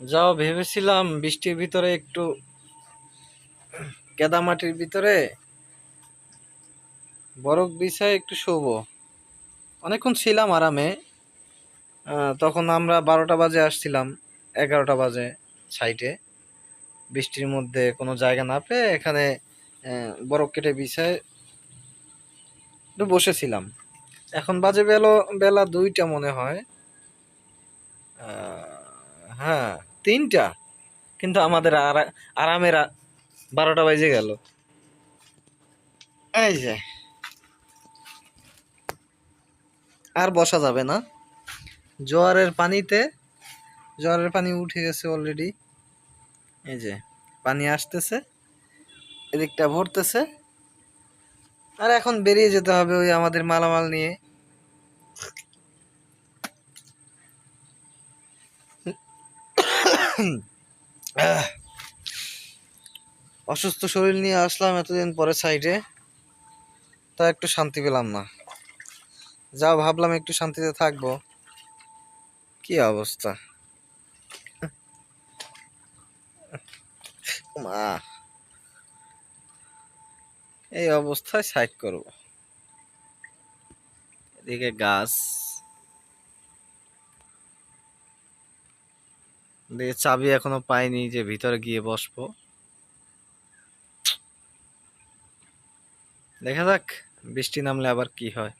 যাও, ভেবেছিলাম বৃষ্টির ভিতরে একটু কেদা মাটির ভিতরে বরফ বিছায় একটু শোবো। অনেকক্ষণ ছিলাম আরামে। তখন আমরা বারোটা বাজে আসছিলাম, এগারোটা বাজে সাইটে বৃষ্টির মধ্যে কোনো জায়গা না পেয়ে এখানে বরফ কেটে বিছায় একটু বসেছিলাম। এখন বাজে বেলা বেলা দুইটা মনে হয়। হ্যাঁ। তিনটা। কিন্তু আমাদের আরা- আরামের বারোটা বাজে গেল। এই যে। আর বসা যাবে না। জোয়ারের পানিতে, জোয়ারের পানি উঠে গেছে অলরেডি এই যে, পানি আসতেছে, এদিকটা ভরতেছে। আর এখন বেরিয়ে যেতে হবে ওই আমাদের মালামাল নিয়ে। অসুস্থ শরীর নিয়ে আসলাম এতদিন পরে সাইডে তা একটু শান্তি পেলাম না। যা ভাবলাম একটু শান্তিতে থাকব। কি অবস্থা? মা, এই অবস্থায় সাইড করব। এদিকে গাছ। এদিকে চাবি এখনও পাইনি যে ভিতরে গিয়ে বসবো। দেখা যাক, বৃষ্টি নামলে আবার কি হয়।